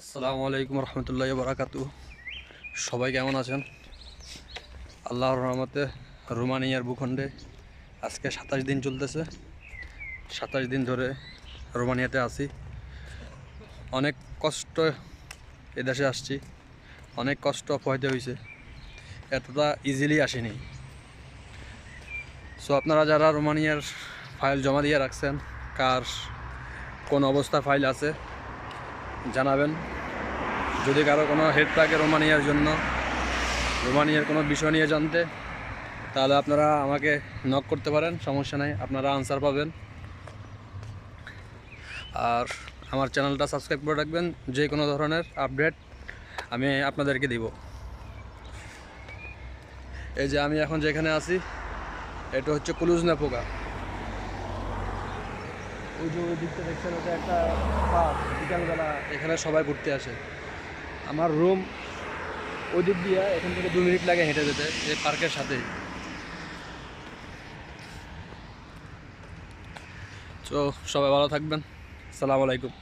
আসসালামু আলাইকুম রহমতুল্লাহ বারাকাতু সবাই কেমন আছেন? আল্লাহর রহমতে রোমানিয়ার ভূখণ্ডে আজকে সাতাশ দিন চলতেছে। সাতাশ দিন ধরে রোমানিয়াতে আছি। অনেক কষ্ট এদেশে আসছি। অনেক কষ্ট পোহাইতে হয়েছে। এতটা ইজিলি আসেনি। সো আপনারা যারা রোমানিয়ার ফাইল জমা দিয়ে রাখছেন, কার কোন অবস্থা ফাইল আছে জানাবেন। যদি কারও কোনো হেড থাকে রোমানিয়ার জন্য, রোমানিয়ার কোনো বিষয় নিয়ে জানতে, তাহলে আপনারা আমাকে নক করতে পারেন, সমস্যা নাই, আপনারা আনসার পাবেন। আর আমার চ্যানেলটা সাবস্ক্রাইব করে রাখবেন, যে কোনো ধরনের আপডেট আমি আপনাদেরকে দিব। এই যে আমি এখন যেখানে আছি, এটা হচ্ছে কুলুজনা পোকা ওই যে ওই দিকটা দেখছেন ওটা একটা পার্ক বিকালবেলা। এখানে সবাই ঘুরতে আসে। আমার রুম ওই দিক দিয়ে এখান থেকে দু মিনিট লাগে হেঁটে যেতে এই পার্কের সাথেই। তো সবাই ভালো থাকবেন। সালাম আলাইকুম।